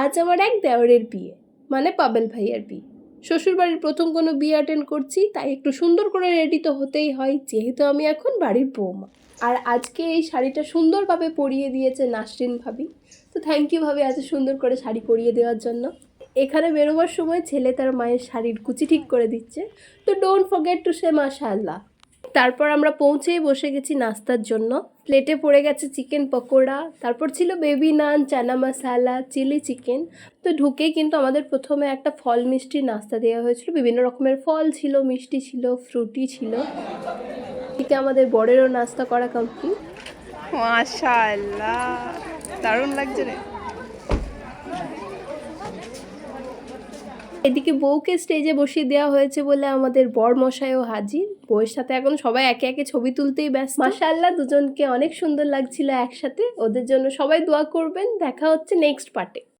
আজ আমার এক দেওরের বিয়ে মানে পাবেল ভাইয়ার বিয়ে। শ্বশুরবাড়ির প্রথম কোনো বিয়ে অ্যাটেন্ড করছি, তাই একটু সুন্দর করে রেডি তো হতেই হয়, যেহেতু আমি এখন বাড়ির বৌমা আর আজকে এই শাড়িটা সুন্দরভাবে পরিয়ে দিয়েছে নাসরিন ভাবি। তো থ্যাংক ইউ ভাবি এত সুন্দর করে শাড়ি পরিয়ে দেওয়ার জন্য। এখানে বেরোবার সময় ছেলে তার মায়ের শাড়ির কুচি ঠিক করে দিচ্ছে। তো ডোন্ট ফরগেট টু সে মাশাআল্লাহ। তারপর আমরা পৌঁছেই বসে গেছি নাস্তার জন্য। প্লেটে পড়ে গেছে চিকেন পকোড়া, তারপর ছিল baby naan chana masala chilli chicken তো ঢুকেই কিন্তু আমাদের প্রথমে একটা ফল মিষ্টি নাস্তা দেওয়া হয়েছিল। বিভিন্ন রকমের ফল ছিল, মিষ্টি ছিল ফ্রুটি ছিল। এদিকে আমাদের বড়েরও নাস্তা করা কমপ্লিট মাশাআল্লাহ, দারুণ লাগছে রে। এদিকে বউকে স্টেজে বসিয়ে দেওয়া হয়েছে বলে আমাদের বর মশাইও হাজির। বউয়ের সাথে এখন সবাই একে একে ছবি তুলতেই ব্যস্ত। মাসাল্লাহ দুজনকে অনেক সুন্দর লাগছিল একসাথে। ওদের জন্য সবাই দোয়া করবেন। দেখা হচ্ছে নেক্সট পার্টে